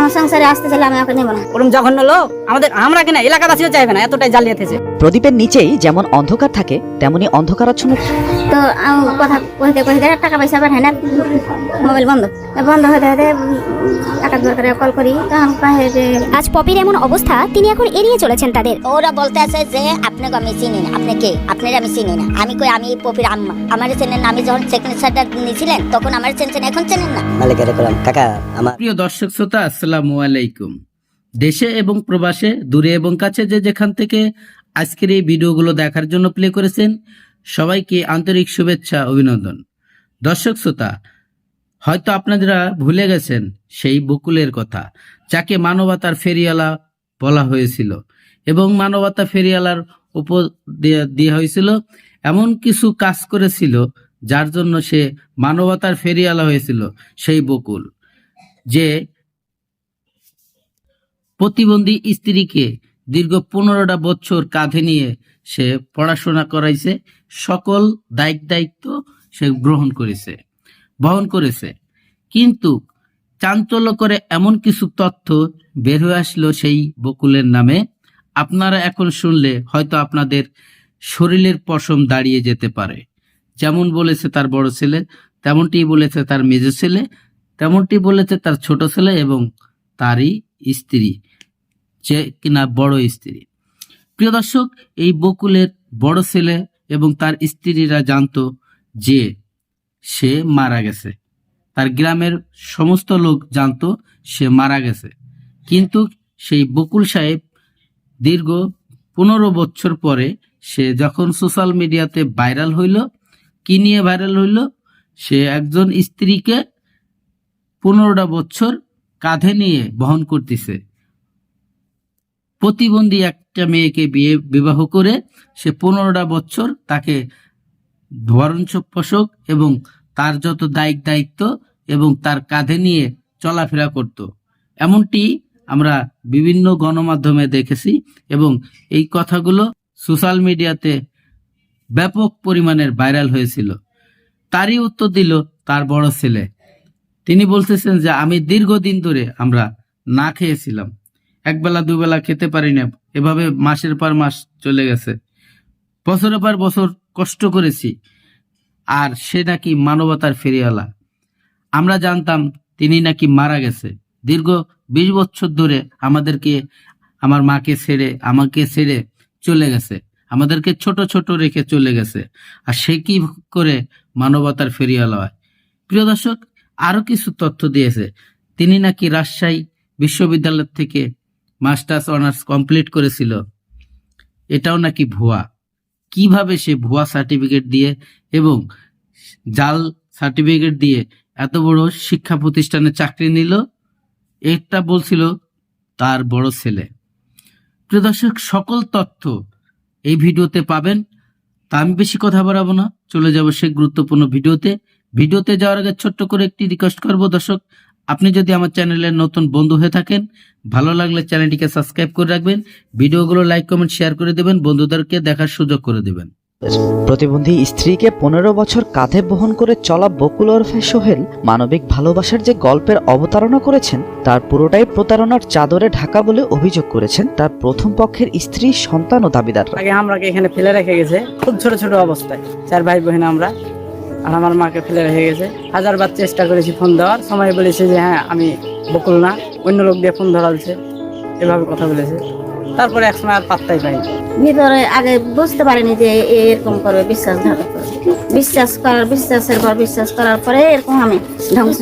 আমার সংসারে আসতে চাইলে আমি ওকে নেব না। ওরম জঘন্য লোক? আমাদের আমরা কিনা? এলাকাবাসীও চাইবে না এতটাই জালিয়াতেছে প্রদীপের নিচেই যেমন অন্ধকার থাকে তেমনি অন্ধকারাচ্ছন্ন। তো কথা কইতে কইতে টাকা পয়সা পাঠাই না মোবাইল বন্ধ। বন্ধ হতে হতে টাকা দরকারে কল করি। তখন কহে যে আজ পপির এমন অবস্থা তিনি এখন এড়িয়ে চলেছেন তাদের। ওরা বলতে আছে যে আপনাকে আমি চিনি না। আপনি কে? আপনার আমি চিনি না। আমি কই আমি পপির আম্মা। আমার চেনেন আমি যখন সিগনেচারটা নিয়েছিলেন তখন আমার চেনছেন এখন চেনেন না। মালিকের কলাম কাকা আমার প্রিয় দর্শক শ্রোতা আসসালামু আলাইকুম। দেশে এবং প্রবাসে দূরে এবং কাছে যে যেখান থেকে আজকের এই ভিডিওগুলো দেখার জন্য প্লে করেছেন সবাইকে আন্তরিক শুভেচ্ছা, অভিনন্দন। দর্শক শ্রোতা, হয়তো আপনারা ভুলে গেছেন সেই বকুলের কথা, যাকে মানবতার ফেরিওয়ালা বলা হয়েছিল এবং মানবতা ফেরিওয়ালার উপর দেওয়া হয়েছিল, এমন কিছু কাজ করেছিল যার জন্য সে মানবতার ফেরিওয়ালা হয়েছিল সেই বকুল। যে প্রতিবন্ধী স্ত্রীকে দীর্ঘ পনেরোটা বছর কাঁধে নিয়ে সে পড়াশোনা করাইছে, সকল দায়িত্ব দায়িত্ব সে গ্রহণ করেছে, বহন করেছে। কিন্তু চাঞ্চল্য করে এমন কিছু তথ্য বের হয়ে আসলো সেই বকুলের নামে। আপনারা এখন শুনলে হয়তো আপনাদের শরীরের পশম দাঁড়িয়ে যেতে পারে। যেমন বলেছে তার বড় ছেলে, তেমনটি বলেছে তার মেজ ছেলে, তেমনটি বলেছে তার ছোট ছেলে এবং তারই স্ত্রী। যে কিনা বড় স্ত্রী। প্রিয় দর্শক, এই বকুলের বড় ছেলে এবং তার স্ত্রীরা জানতো যে সে মারা গেছে। তার গ্রামের সমস্ত লোক জানতো সে মারা গেছে। কিন্তু সেই বকুল সাহেব দীর্ঘ পনেরো বছর পরে সে যখন সোশ্যাল মিডিয়াতে ভাইরাল হইল, কি নিয়ে ভাইরাল হইল? সে একজন স্ত্রীকে পনেরোটা বছর কাঁধে নিয়ে বহন করতেছে। প্রতিবন্ধী একটা মেয়েকে বিয়ে, বিবাহ করে সে পনেরোটা বছর তাকে ভরণ পোষক এবং তার যত দায়িক দায়িত্ব এবং তার কাঁধে নিয়ে চলাফেরা করত। এমনটি আমরা বিভিন্ন গণমাধ্যমে দেখেছি এবং এই কথাগুলো সোশ্যাল মিডিয়াতে ব্যাপক পরিমাণের ভাইরাল হয়েছিল। তারই উত্তর দিল তার বড় ছেলে। তিনি বলতেছেন যে, আমি দীর্ঘদিন ধরে আমরা না খেয়েছিলাম। একবেলা, দুবেলা খেতে পারি না। এভাবে মাসের পর মাস চলে গেছে। বছরের পর বছর কষ্ট করেছি। আর সে নাকি মানবতার ফেরিওয়ালা। আমরা জানতাম তিনি নাকি মারা গেছে। দীর্ঘ বিশ বছর ধরে আমাদেরকে, আমার মাকে ছেড়ে, আমাকে ছেড়ে চলে গেছে। আমাদেরকে ছোট ছোট রেখে চলে গেছে। আর সে কি করে মানবতার ফেরিওয়ালা হয়? প্রিয় দর্শক, আরও কিছু তথ্য দিয়েছে। তিনি নাকি রাজশাহী বিশ্ববিদ্যালয় থেকে মাস্টার্স অনার্স কমপ্লিট করেছিল। এটাও নাকি ভুয়া। কীভাবে সে ভুয়া সার্টিফিকেট দিয়ে এবং জাল সার্টিফিকেট দিয়ে এত বড় শিক্ষা প্রতিষ্ঠানে চাকরি নিল, এটা বলছিল তার বড় ছেলে। প্রিয় দর্শক, সকল তথ্য এই ভিডিওতে পাবেন। তা আমি বেশি কথা বাড়াবো না। চলে যাব সেই গুরুত্বপূর্ণ ভিডিওতে। ভিডিওতে যাওয়ার আগে ছোট্ট করে একটি রিকোয়েস্ট করব দর্শক। আপনি যদি আমার চ্যানেলের নতুন বন্ধু হয়ে থাকেন ভালো লাগলে চ্যানেলটিকে সাবস্ক্রাইব করে রাখবেন ভিডিওগুলো লাইক কমেন্ট শেয়ার করে দেবেন বন্ধুদেরকে দেখার সুযোগ করে দেবেন। প্রতিবন্ধী স্ত্রীকে পনেরো বছর কাঁধে বহন করে চলা বকুল ওরফে সোহেল মানবিক ভালোবাসার যে গল্পের অবতারণা করেছেন তার পুরোটাই প্রতারণার চাদরে ঢাকা বলে অভিযোগ করেছেন তার প্রথম পক্ষের স্ত্রী সন্তান ও দাবিদাররা। আগে আমরাকে এখানে ফেলে রেখে গেছে খুব ছোট ছোট অবস্থায়। চার ভাই বোন আমরা। আর আমার মাকে ফেলে রেখে গেছে। হাজারবার চেষ্টা করেছি ফোন দেওয়ার, সময় বলেছে যে হ্যাঁ আমি বকুল না। অন্য লোক দিয়ে ফোন ধরালছে, এভাবে কথা বলেছে। তারপরে এক সময় আর পাত্তাই পাইনি। ভিতরে আগে বুঝতে পারিনি যে এরকম করবে, বিশ্বাস করবে। বিশ্বাস করার, বিশ্বাসের পর বিশ্বাস করার পরে এরকম আমি ধ্বংস